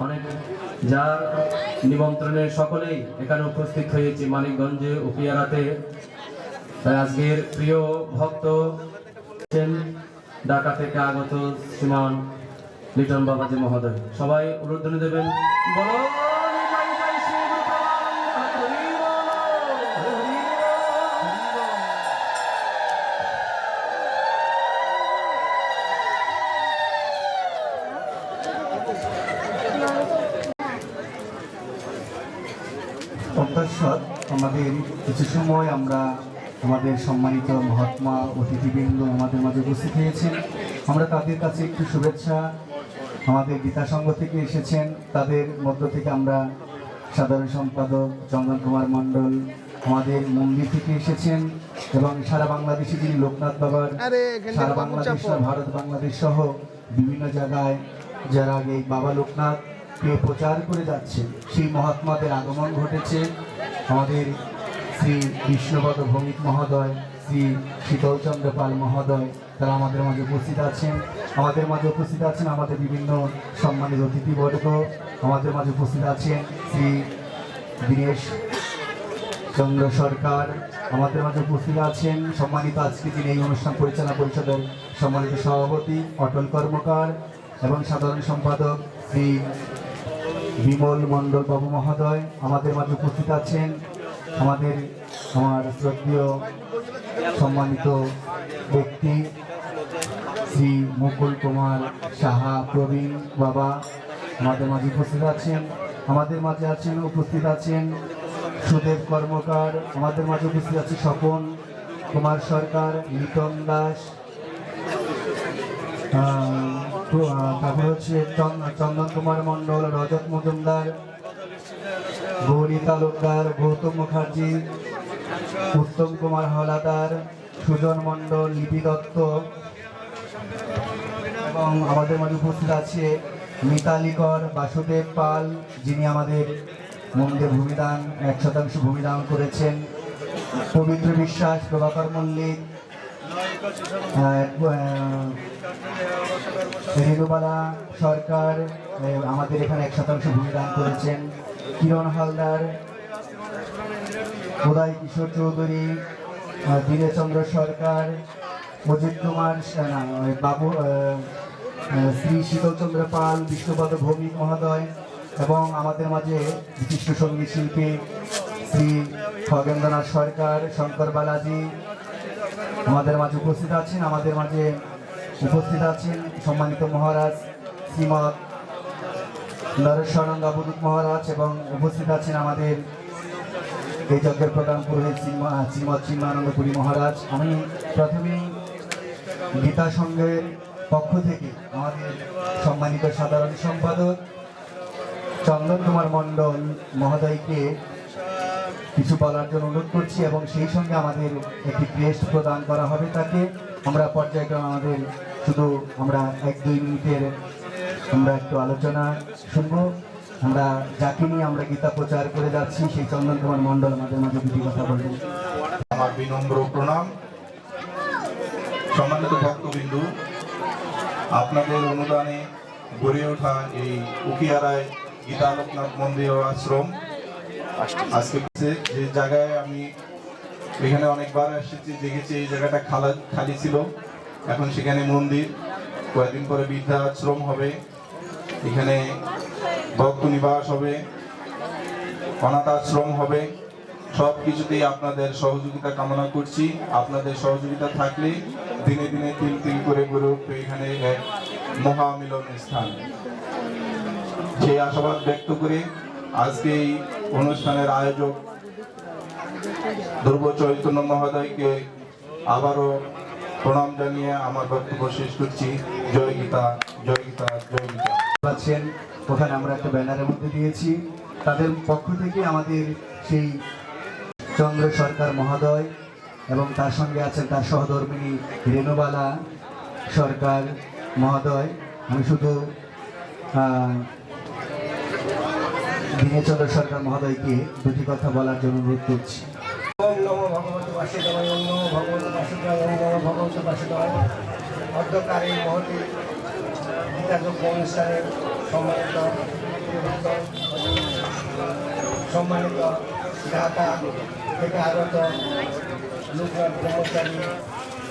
অনেক যার নিমন্ত্রণে সকলেই এখানে উপস্থিত হয়েছে মানিকগঞ্জে উপিয়ারাতে তাই আজকের প্রিয় ভক্ত ঢাকা থেকে আগত শ্রীমান লিটন বাবাজি মহোদয়। সবাই অনুরোধ দেবেন, বলো। কিছু সময় আমরা আমাদের সম্মানিত মহাত্মা অতিথিবৃন্দ আমাদের মাঝে উপস্থিত হয়েছেন। আমরা তাদের কাছে একটু শুভেচ্ছা। আমাদের গীতা সংঘ থেকে এসেছেন। তাদের মধ্য থেকে আমরা সাধারণ সম্পাদক চন্দন কুমার মণ্ডল আমাদের মন্দির থেকে এসেছেন এবং সারা বাংলাদেশে যিনি লোকনাথ বাবার সারা বাংলাদেশ ভারত বাংলাদেশ সহ বিভিন্ন জায়গায় যারা এই বাবা লোকনাথকে প্রচার করে যাচ্ছে সেই মহাত্মাদের আগমন ঘটেছে। আমাদের শ্রী কৃষ্ণপদ ভৌমিক মহোদয়, শ্রী শীতলচন্দ্র পাল মহোদয়, তারা আমাদের মাঝে উপস্থিত আছেন। আমাদের মাঝে উপস্থিত আছেন আমাদের বিভিন্ন সম্মানিত অতিথিবর্গ। আমাদের মাঝে উপস্থিত আছেন শ্রী দীনেশ চন্দ্র সরকার। আমাদের মাঝে উপস্থিত আছেন সম্মানিত আজকে যিনি এই অনুষ্ঠান পরিচালনা পরিষদের সম্মানিত সভাপতি, অটল কর্মকার এবং সাধারণ সম্পাদক শ্রী বিমল মণ্ডল বাবু মহোদয়। আমাদের মাঝে উপস্থিত আছেন আমাদের আমার শ্রদ্ধেয়, সম্মানিত ব্যক্তি শ্রী মুকুল কুমার সাহা প্রবীণ বাবা আমাদের মাঝে উপস্থিত আছেন, আমাদের মাঝে আছেন, উপস্থিত আছেন সুদেব কর্মকার, আমাদের মাঝে উপস্থিত আছে স্বপন কুমার সরকার, লিটন দাস তারপর হচ্ছে চন- চন্দন কুমার মণ্ডল, রজত মজুমদার গৌরী তালুকদার গৌতম মুখার্জি, উত্তম কুমার হলাদার সুজন মণ্ডল, লিপি দত্ত, এবং আমাদের মাঝে উপস্থিত আছে মিতালি কর বাসুদেব পাল, যিনি আমাদের মন্দির ভূমিদান, এক শতাংশ ভূমিদান করেছেন। পবিত্র বিশ্বাস, প্রভাকর মল্লিক রেণুবালা সরকার আমাদের এখানে এক শতাংশ ভূমিদান করেছেন। কিরণ হালদার উদয় কিশোর চৌধুরী আহ, দীনেচন্দ্র সরকার অজিত কুমার বাবু শ্রী শীতলচন্দ্র পাল বিষ্ণুপদ ভৌমিক মহোদয় এবং আমাদের মাঝে বিশিষ্ট সংগীত শিল্পী শ্রী খগেন্দ্রনাথ সরকার শঙ্কর বালাজি আমাদের মাঝে উপস্থিত আছেন আমাদের মাঝে উপস্থিত আছেন সম্মানিত মহারাজ শ্রীমৎ নরেশ্বরানন্দ অবধূত মহারাজ এবং উপস্থিত আছেন আমাদের এই যজ্ঞের প্রধান পুরোহিত শ্রীমা- শ্রীমৎ চিন্মানন্দপুরী মহারাজ। আমি প্রথমেই গীতা সংঘের পক্ষ থেকে আমাদের সম্মানিত সাধারণ সম্পাদক চন্দন কুমার মণ্ডল মহোদয়কে কিছু বলার জন্য অনুরোধ করছি এবং সেই সঙ্গে আমাদের একটি ক্রেস্ট প্রদান করা হবে তাকে। আমরা পর্যায়ক্রমে আমাদের শুধু আমরা এক দুই মিনিটের আমরা একটু আলোচনা শুনব। আমরা যাকে নিয়ে আমরা গীতা প্রচার করে যাচ্ছি, সেই চন্দন কুমার মণ্ডল আমাদের মাঝে দুটি কথা বলবেন। আমার বিনম্র প্রণাম। সম্মানিত ভক্তবিন্দু, আপনাদের অনুদানে গড়ে ওঠা এই উকিয়ারায় গীতা লোকনাথ মন্দির ও আশ্রম। আজকে যে জায়গায় আমি এখানে অনেকবার এসেছি, দেখেছি এই জায়গাটা খালা খালি ছিল। এখন সেখানে মন্দির। কয়েকদিন পরে বৃদ্ধা আশ্রম হবে। এখানে ভক্ত নিবাস হবে অনাথ আশ্রম হবে সব কিছুতেই আপনাদের সহযোগিতা কামনা করছি। আপনাদের সহযোগিতা থাকলে দিনে দিনে তিল তিল করে গড়ে উঠবে এখানে এক মহামিলন স্থান। সেই আশাবাদ ব্যক্ত করে আজকে এই অনুষ্ঠানের আয়োজক ধ্রুব চৈতন্য মহোদয়কে আবারও প্রণাম জানিয়ে আমার বক্তব্য শেষ করছি। জয় গীতা জয় গীতা জয় গীতা। পাচ্ছেন। ওখানে আমরা একটা ব্যানারের মধ্যে দিয়েছি। তাদের পক্ষ থেকে আমাদের সেই চন্দ্র সরকার মহোদয় এবং তার সঙ্গে আছেন তার সহধর্মিনী রেণুবালা সরকার মহোদয়। আমি শুধু দীনেচন্দ্র সরকার মহোদয়কে দুটি কথা বলার জন্য অনুরোধ করছি। অধ্যকার এই মহতি গীতাযোগ্য অনুষ্ঠানে সম্মানিত সম্মানিত ঢাকা থেকে আগত লোকনাথ ব্রহ্মচারী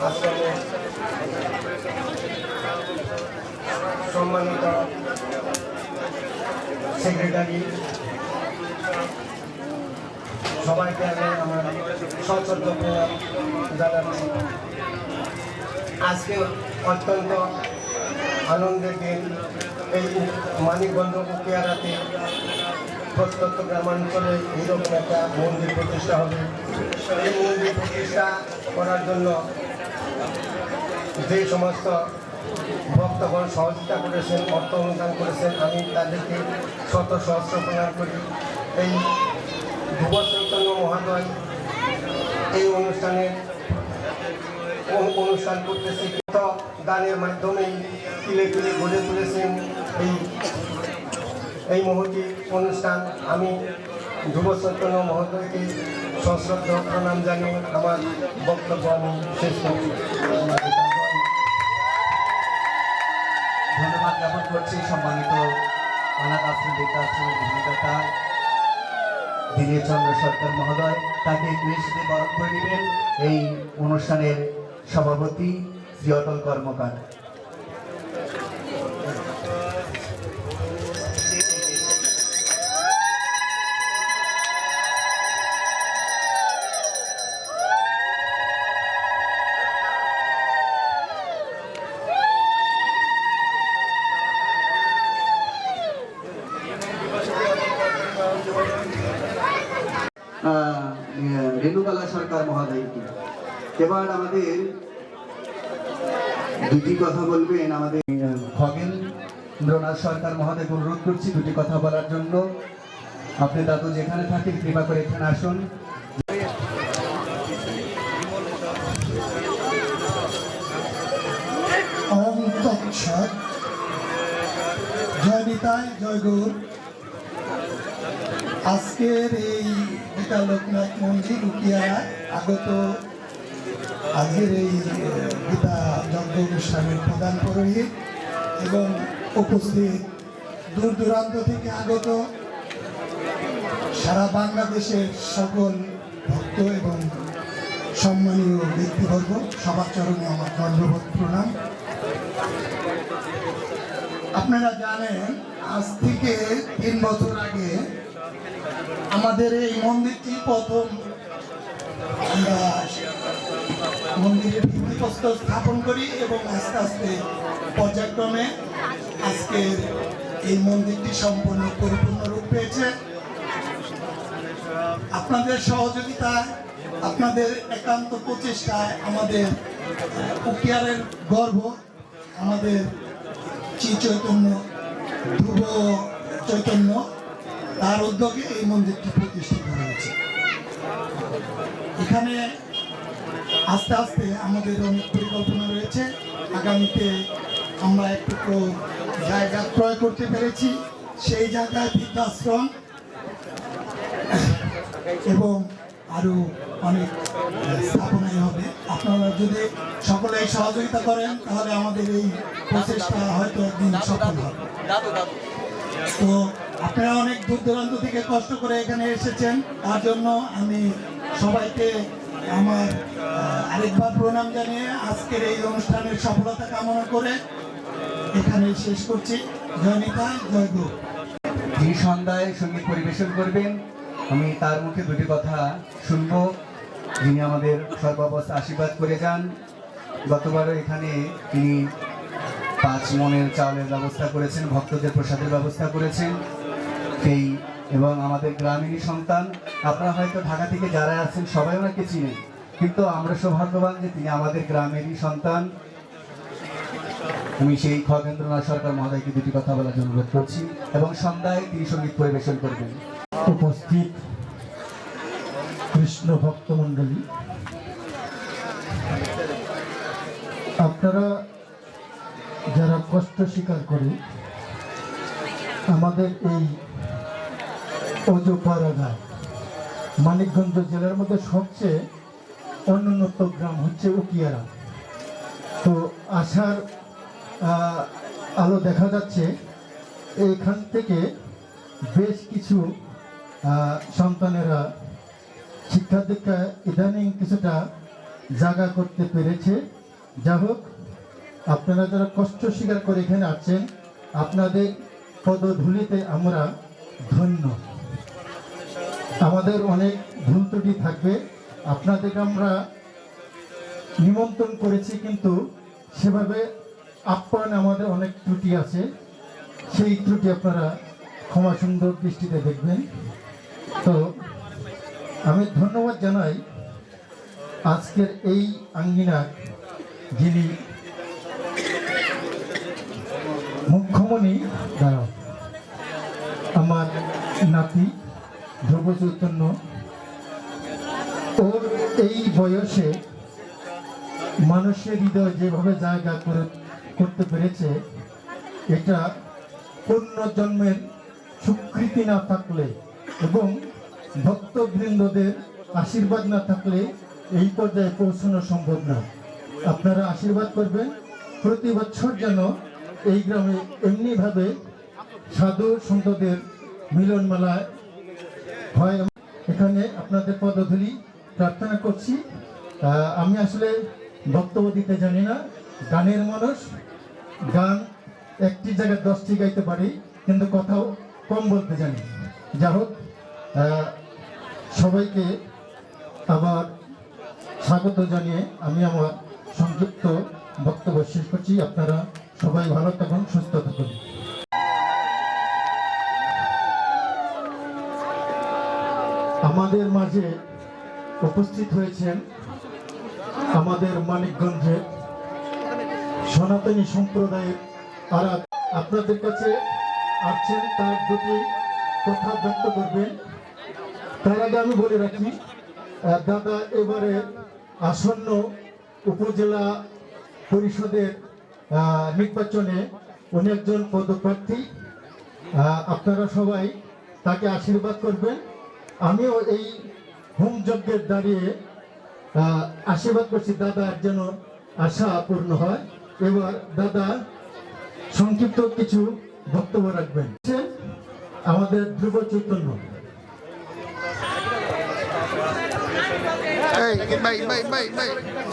আশ্রমের সম্মানিত সেক্রেটারি সবাইকে আমি আমার সশ্রদ্ধ জানাচ্ছি আজকে অত্যন্ত আনন্দের দিন এই মানিকগঞ্জ পেয়ারাতে প্রত্যন্ত গ্রামাঞ্চলে এইরকম একটা মন্দির প্রতিষ্ঠা হবে। এই মন্দির প্রতিষ্ঠা করার জন্য যে সমস্ত ভক্তগণ সহযোগিতা করেছেন, অর্থ অনুদান করেছেন, আমি তাদেরকে শত সহস্র প্রণাম করি। এই যুব মহাদয় এই অনুষ্ঠানে অনু- অনুষ্ঠান করতেছে কিন্তু দানের মাধ্যমেই তুলে তুলে গড়ে তুলেছেন এই এই মহতি অনুষ্ঠান। আমি যুব চৈতন্য মহোদয়কে সশ্রদ্ধ প্রণাম জানিয়ে আমার বক্তব্য আমি শেষ করছি। ধন্যবাদ জ্ঞাপন করছি সম্মানিত অনাথ আশ্রম বৃদ্ধাশ্রমের ভূমিকাটা দীনেশ চন্দ্র সরকার মহোদয়। তাকে কৃষিতে বরণ করে নেবেন। এই অনুষ্ঠানের সভাপতি শ্রী অটল কর্মকার রেণুবালা সরকার মহোদয়কে। এবার আমাদের দুটি কথা বলবেন, আমাদের খগেন্দ্রনাথ সরকার মহাদেব অনুরোধ করছি দুটি কথা বলার জন্য। আপনি দাদু যেখানে থাকেন, কৃপা করে এখানে আসুন। জয় আজকের এই গীতা লোকনাথ মন্দির, উকিয়ারা আগত আজকের এই গীতা যজ্ঞ অনুষ্ঠানের প্রধান পুরোহিত এবং উপস্থিত দূর দূরান্ত থেকে আগত সারা বাংলাদেশের সকল ভক্ত এবং সম্মানীয় ব্যক্তিবর্গ, সবার চরণে আমার ধন্যবাদ প্রণাম। আপনারা জানেন, আজ থেকে তিন বছর আগে আমাদের এই মন্দিরটি প্রথম আমরা মন্দিরের ভিত্তিপ্রস্তর স্থাপন করি এবং আস্তে আস্তে পর্যায়ক্রমে আজকের এই মন্দিরটি সম্পূর্ণ পরিপূর্ণ রূপ পেয়েছে। আপনাদের সহযোগিতায়, আপনাদের একান্ত প্রচেষ্টায় আমাদের উকিয়ারের গর্ব, আমাদের শ্রী চৈতন্য, ধ্রুব চৈতন্য, তার উদ্যোগে এই মন্দিরটি প্রতিষ্ঠিত হয়েছে। এখানে আস্তে আস্তে আমাদের অনেক পরিকল্পনা রয়েছে। আগামীতে আমরা একটু জায়গা ক্রয় করতে পেরেছি। সেই জায়গায় বৃদ্ধাশ্রম এবং আরও অনেক স্থাপনাই হবে। আপনারা যদি সকলেই সহযোগিতা করেন, তাহলে আমাদের এই প্রচেষ্টা হয়তো একদিন সফল হবে। তো আপনারা অনেক দূর দূরান্ত থেকে কষ্ট করে এখানে এসেছেন। তার জন্য আমি সবাইকে আমার আরেকবার প্রণাম জানিয়ে আজকের এই অনুষ্ঠানের সফলতা কামনা করে এখানে শেষ করছি। জয় নিতা, জয় যিনি সন্ধ্যায় সংগীত পরিবেশন করবেন। আমি তার মুখে দুটি কথা শুনব। যিনি আমাদের সর্বাবস্থা আশীর্বাদ করে যান। গতবারও এখানে তিনি পাঁচ মনের চাউলের ব্যবস্থা করেছেন, ভক্তদের প্রসাদের ব্যবস্থা করেছেন। সেই এবং আমাদের গ্রামীণ সন্তান, আপনারা হয়তো ঢাকা থেকে যারা আছেন, সবাই ওনাকে চিনেন। কিন্তু আমরা সৌভাগ্যবান যে তিনি আমাদের গ্রামেরই সন্তান। আমি সেই খগেন্দ্রনাথ সরকার মহোদয়কে দুটি কথা বলার জন্য অনুরোধ করছি এবং সন্ধ্যায় তিনি সংগীত পরিবেশন করবেন। উপস্থিত কৃষ্ণ ভক্ত মণ্ডলী, আপনারা যারা কষ্ট স্বীকার করে আমাদের এই অজপাড়াগায় মানিকগঞ্জ জেলার মধ্যে সবচেয়ে অনুন্নত গ্রাম হচ্ছে উকিয়ারা। তো আহ, আলো দেখা যাচ্ছে এখান থেকে বেশ কিছু সন্তানেরা শিক্ষা দীক্ষা ইদানিং কিছুটা জায়গা করতে পেরেছে। যা হোক আপনারা যারা কষ্ট স্বীকার করে এখানে আছেন আপনাদের পদধূলিতে আমরা ধন্য। আমাদের অনেক ভুল ত্রুটি থাকবে। আপনাদেরকে আমরা নিমন্ত্রণ করেছি, কিন্তু সেভাবে আপ্যায়নে আমাদের অনেক ত্রুটি আছে। সেই ত্রুটি আপনারা ক্ষমা সুন্দর দৃষ্টিতে দেখবেন। তো আমি ধন্যবাদ জানাই আজকের এই আঙ্গিনার যিনি মুখ্যমণি আমার নাতি। ধ্রুব চৈতন্য ওর এই বয়সে মানুষের হৃদয় যেভাবে জায়গা করে, করতে পেরেছে, এটা পূর্ণ জন্মের স্বীকৃতি না থাকলে এবং ভক্তবৃন্দদের আশীর্বাদ না থাকলে এই পর্যায়ে পৌঁছানো সম্ভব না। আপনারা আশীর্বাদ করবেন, প্রতি বছর যেন এই গ্রামে এমনিভাবে সাধু সন্তদের মিলনমেলায় হয় এখানে আপনাদের পদধূলি প্রার্থনা করছি। আমি আসলে বক্তব্য দিতে জানি না। গানের মানুষ, গান একটি জায়গায় দশটি গাইতে পারি, কিন্তু কথাও কম বলতে জানি। যা হোক সবাইকে আবার স্বাগত জানিয়ে আমি আমার সংক্ষিপ্ত বক্তব্য শেষ করছি। আপনারা সবাই ভালো থাকুন, সুস্থ থাকুন। আমাদের মাঝে উপস্থিত হয়েছেন আমাদের মানিকগঞ্জে সনাতনী সম্প্রদায়ের আর আপনাদের কাছে আসছেন, তার দুটি কথা ব্যক্ত করবেন। তার আগে আমি বলে রাখি দাদা এবারে আসন্ন উপজেলা পরিষদের নির্বাচনে উনি একজন পদপ্রার্থী। আপনারা সবাই তাকে আশীর্বাদ করবেন। আমিও এই হোম যজ্ঞের দাঁড়িয়ে আশীর্বাদ করছি দাদার যেন আশা পূর্ণ হয়। এবার দাদা সংক্ষিপ্ত কিছু বক্তব্য রাখবেন। আমাদের ধ্রুব চৈতন্য।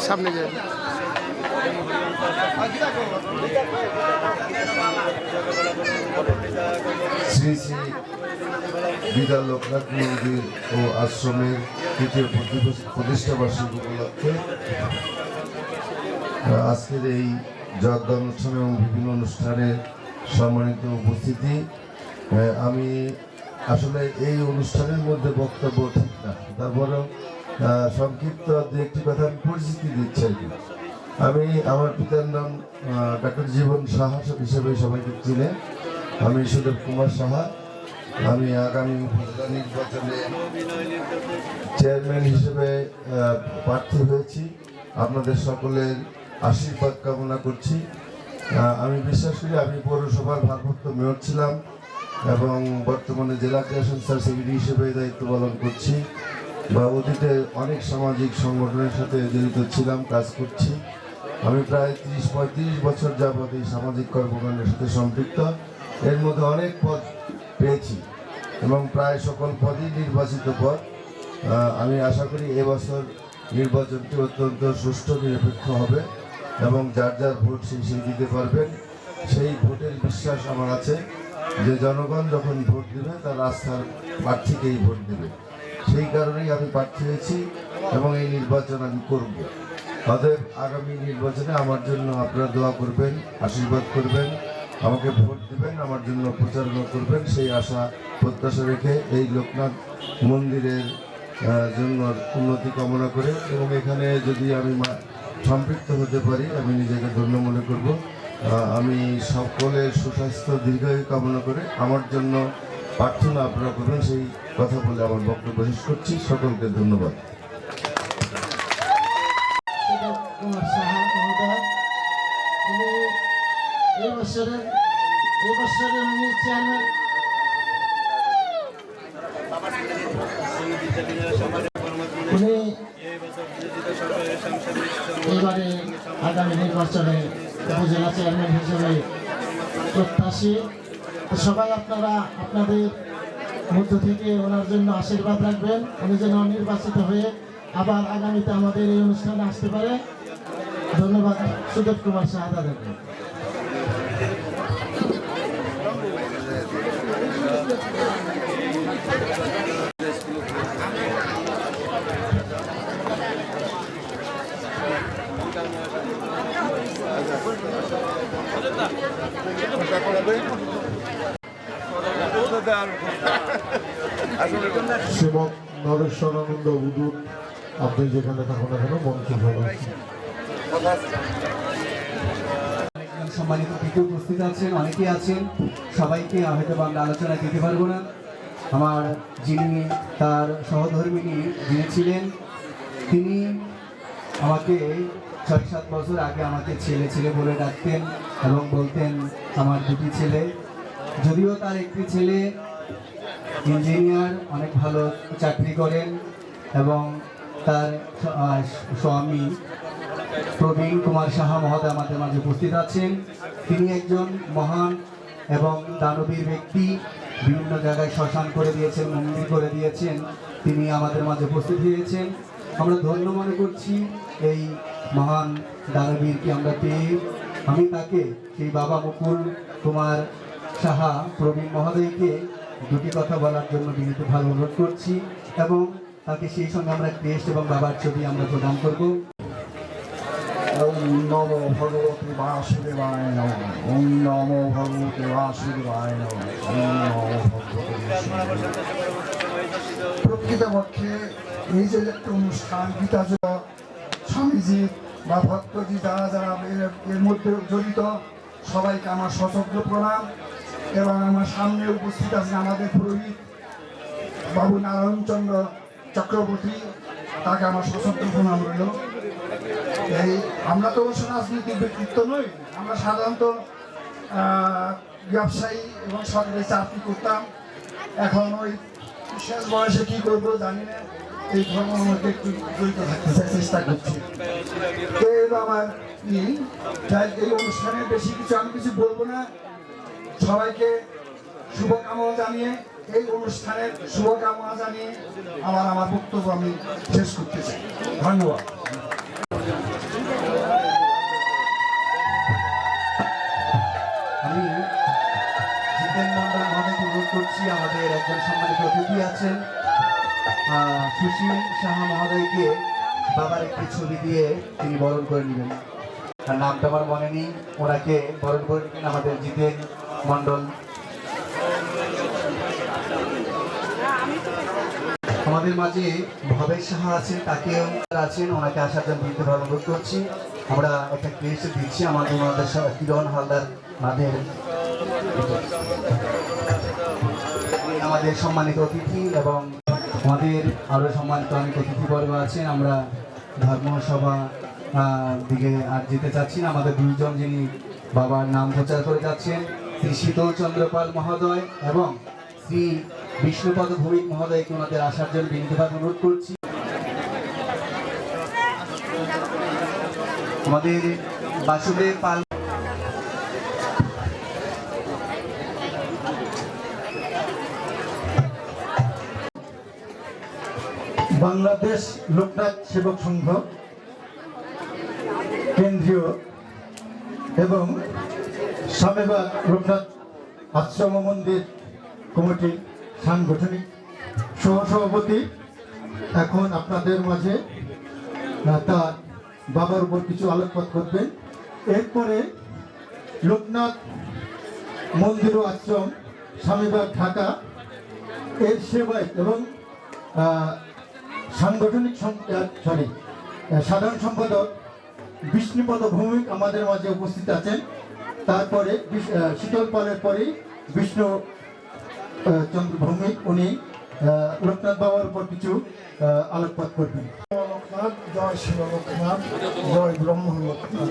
সামনে শ্রী শ্রী বিদা লোকনাথ মন্দির ও আশ্রমের তৃতীয় প্রতিষ্ঠা- প্রতিষ্ঠাবার্ষিকী উপলক্ষে আজকের এই যজ্ঞ অনুষ্ঠান এবং বিভিন্ন অনুষ্ঠানের সম্মানিত উপস্থিতি। আমি আসলে এই অনুষ্ঠানের মধ্যে বক্তব্য ঠিক না, তারপরেও সংক্ষিপ্ত দু একটি কথা আমি পরিচিতি দিচ্ছি আর কি। আমি আমার পিতার নাম ডাক্তার জীবন সাহা হিসেবে সবাইকে চিনে। আমি সুদেব কুমার সাহা। আমি আগামী উপজেলা নির্বাচনে চেয়ারম্যান হিসেবে প্রার্থী হয়েছি। আপনাদের সকলের আশীর্বাদ কামনা করছি। আমি বিশ্বাস করি আমি পৌরসভার ভারপ্রাপ্ত মেয়র ছিলাম এবং বর্তমানে জেলা ক্রিয়েশন স্যার সেক্রেটারি হিসেবে দায়িত্ব পালন করছি বা অতীতে অনেক সামাজিক সংগঠনের সাথে জড়িত ছিলাম, কাজ করছি। আমি প্রায় তিরিশ, পঁয়ত্রিশ বছর যাবৎ এই সামাজিক কর্মকাণ্ডের সাথে সম্পৃক্ত। এর মধ্যে অনেক পদ পেয়েছি এবং প্রায় সকল পদই নির্বাচিত পদ। আমি আশা করি এবছর নির্বাচনটি অত্যন্ত সুষ্ঠু, নিরপেক্ষ হবে এবং যার যার ভোট সেই সেই দিতে পারবেন। সেই ভোটের বিশ্বাস আমার আছে যে জনগণ যখন ভোট দেবে, তার রাস্তার প্রার্থীকেই ভোট দেবে। সেই কারণেই আমি প্রার্থী হয়েছি এবং এই নির্বাচন আমি করব। অতএব আগামী নির্বাচনে আমার জন্য আপনারা দোয়া করবেন, আশীর্বাদ করবেন, আমাকে ভোট দেবেন, আমার জন্য প্রচারণা করবেন, সেই আশা, প্রত্যাশা রেখে এই লোকনাথ মন্দিরের জন্য উন্নতি কামনা করে এবং এখানে যদি আমি সম্পৃক্ত হতে পারি, আমি নিজেকে ধন্য মনে করব। আমি সকলের সুস্বাস্থ্য, দীর্ঘায়ু কামনা করে আমার জন্য প্রার্থনা আপনারা করবেন, সেই কথা বলে আমার বক্তব্য শেষ করছি। সকলকে ধন্যবাদ। এবারে আগামী নির্বাচনে উপজেলা চেয়ারম্যান হিসেবে প্রত্যাশী সবাই আপনারা আপনাদের মধ্য থেকে ওনার জন্য আশীর্বাদ রাখবেন। উনি যেন নির্বাচিত হয়ে আবার আগামীতে আমাদের এই অনুষ্ঠানে আসতে পারে। ধন্যবাদ সুদেব কুমার শাহাদাদেরকে সেবক নরেশ্বরানন্দ উদুত আপনি যেখানে থাকুন কেন মন্ত্রী ভালো সম্মানিত অতিথি উপস্থিত আছেন, অনেকেই আছেন, সবাইকে হয়তো আমরা আলোচনায় দিতে পারব না। আমার যিনি তার সহধর্মিনী যিনি ছিলেন, তিনি আমাকে ছয় সাত বছর আগে আমাকে ছেলে ছেলে বলে ডাকতেন এবং বলতেন, আমার দুটি ছেলে। যদিও তার একটি ছেলে ইঞ্জিনিয়ার, অনেক ভালো চাকরি করেন এবং তার স্বামী প্রবীণ কুমার সাহা মহোদয় আমাদের মাঝে উপস্থিত আছেন। তিনি একজন মহান এবং দানবীর ব্যক্তি। বিভিন্ন জায়গায় শ্মশান করে দিয়েছেন, মন্দির করে দিয়েছেন। তিনি আমাদের মাঝে উপস্থিত হয়েছেন। আমরা ধন্য মনে করছি এই মহান দানবীরকে আমরা পেয়ে। আমি তাকে, সেই বাবা মুকুল কুমার সাহা প্রবীণ মহোদয়কে দুটি কথা বলার জন্য বিনীত ভালো অনুরোধ করছি এবং তাকে সেই সঙ্গে আমরা ক্রেস্ট এবং বাবার ছবি আমরা প্রদান করব। ওম নমো ভগবতী বাসুদেবায় নম। ওম নমো ভগবতী বাসুদেবায় নম। ওম নমো ভগবতী। প্রকৃতপক্ষে এই যে একটা অনুষ্ঠান গীতা স্বামীজি বা ভক্তজি যারা যারা এর- মধ্যে জড়িত, সবাইকে আমার সশব্দ প্রণাম। এবং আমার সামনে উপস্থিত আছেন আমাদের পুরোহিত বাবু নারায়ণচন্দ্র চক্রবর্তী, তাকে আমার সশব্দ প্রণাম রইল। এই আমরা তো অবশ্য রাজনৈতিক ব্যক্তিত্ব নই। আমরা সাধারণত ব্যবসায়ী এবং সরকারি চাকরি করতাম। এখন ওই শেষ বয়সে কি করব জানি না। এই ধর্মের মধ্যে একটু জড়িত থাকতে চাই, চেষ্টা করছি। তো এই হলো আমার এই অনুষ্ঠানে বেশি কিছু আমি কিছু বলব না। সবাইকে শুভকামনা জানিয়ে এই অনুষ্ঠানের শুভকামনা জানিয়ে আমার আমার বক্তব্য আমি শেষ করতে চাই। ধন্যবাদ। করছি আমাদের একজন সম্মানিত অতিথি আছেন। সুশীল সাহা মহোদয়কে বাবার একটি ছবি দিয়ে তিনি বরণ করে নেবেন। তার নামটা আমার মনে নেই, ওনাকে বরণ করে নেবেন আমাদের জিতেন মন্ডল আমাদের মাঝে ভবেশ সাহা আছেন, তাকেও আছেন, ওনাকে আসার জন্য বিনীতভাবে অনুরোধ করছি। আমরা একটা ক্রেস্ট দিচ্ছি, আমাদের ওনাদের কিরণ হালদার মাদের। আমাদের সম্মানিত অতিথি এবং আমাদের আরও সম্মানিত অনেক অতিথিবর্গ আছেন। আমরা ধর্মসভা দিকে আর যেতে চাচ্ছি না। আমাদের দুইজন যিনি বাবার নাম প্রচার করে যাচ্ছেন, শ্রী শীতল চন্দ্রপাল মহোদয় এবং শ্রী বিষ্ণুপদ ভৌমিক মহোদয়কে ওনাদের আসার জন্য বিনীতভাবে অনুরোধ করছি। আমাদের বাসুদেব পাল বাংলাদেশ লোকনাথ সেবক সংঘ কেন্দ্রীয় এবং স্বামীবাগ লোকনাথ আশ্রম মন্দির কমিটির সাংগঠনিক সহসভাপতি। এখন আপনাদের মাঝে তার বাবার উপর কিছু আলোকপাত করবেন। এরপরে লোকনাথ মন্দির ও আশ্রম স্বামীবাগ ঢাকা এর সেবায় এবং সাংগঠনিক সরি সাধারণ সম্পাদক বিষ্ণুপদ ভৌমিক আমাদের মাঝে উপস্থিত আছেন। তারপরে শীতল পালের পরেই বিষ্ণু চন্দ্র ভৌমিক, উনি লোকনাথ বাবার উপর কিছু আলোকপাত করবেন। জয় শিব লোকনাথ জয় ব্রহ্ম লোকনাথ